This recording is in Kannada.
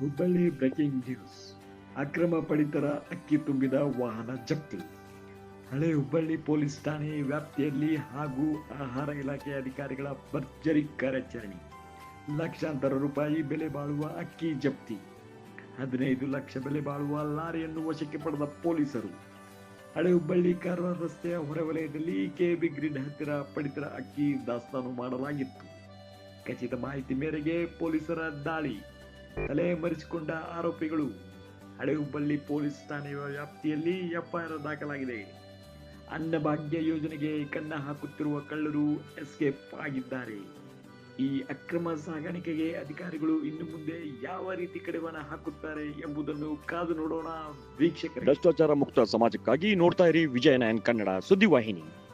Hubballi breaking news. ಅಕ್ರಮ ಪಡಿತರ ಅಕ್ಕಿ ತುಂಬಿದ ವಾಹನ ಜಪ್ತಿ. ಹಳೆ ಹುಬ್ಬಳ್ಳಿ ಪೊಲೀಸ್ ಠಾಣೆ ವ್ಯಾಪ್ತಿಯಲ್ಲಿ ಹಾಗೂ ಆಹಾರ ಇಲಾಖೆ ಅಧಿಕಾರಿಗಳ ಭರ್ಜರಿ ಕಾರ್ಯಾಚರಣೆ. ಲಕ್ಷಾಂತರ ರೂಪಾಯಿ ಬೆಲೆ ಬಾಳುವ ಅಕ್ಕಿ ಜಪ್ತಿ. ಹದಿನೈದು ಲಕ್ಷ ಬೆಲೆ ಬಾಳುವ ಲಾರಿಯನ್ನು ವಶಕ್ಕೆ ಪಡೆದ ಪೊಲೀಸರು. ಹಳೆ ಹುಬ್ಬಳ್ಳಿ ಕಾರವಾರ ರಸ್ತೆಯ ಹೊರವಲಯದಲ್ಲಿ ಕೆಬಿ ಗ್ರಿಡ್ ಹತ್ತಿರ ಪಡಿತರ ಅಕ್ಕಿ ದಾಸ್ತಾನು ಮಾಡಲಾಗಿತ್ತು. ಖಚಿತ ಮಾಹಿತಿ ಮೇರೆಗೆ ಪೊಲೀಸರ ದಾಳಿ. ತಲೆ ಮರೆಸಿಕೊಂಡ ಆರೋಪಿಗಳು ಹಳೆ ಹುಬ್ಬಳ್ಳಿ ಪೊಲೀಸ್ ಠಾಣೆಯ ವ್ಯಾಪ್ತಿಯಲ್ಲಿ ಎಫ್ಐಆರ್ ದಾಖಲಾಗಿದೆ. ಅನ್ನಭಾಗ್ಯ ಯೋಜನೆಗೆ ಕನ್ನ ಹಾಕುತ್ತಿರುವ ಕಳ್ಳರು ಎಸ್ಕೇಪ್ ಆಗಿದ್ದಾರೆ. ಈ ಅಕ್ರಮ ಸಾಗಾಣಿಕೆಗೆ ಅಧಿಕಾರಿಗಳು ಇನ್ನು ಮುಂದೆ ಯಾವ ರೀತಿ ಕಡಿವಾಣ ಹಾಕುತ್ತಾರೆ ಎಂಬುದನ್ನು ಕಾದು ನೋಡೋಣ ವೀಕ್ಷಕರು. ಭ್ರಷ್ಟಾಚಾರ ಮುಕ್ತ ಸಮಾಜಕ್ಕಾಗಿ ನೋಡ್ತಾ ಇರಿ ವಿಜಯನಾಯನ್ ಕನ್ನಡ ಸುದ್ದಿವಾಹಿನಿ.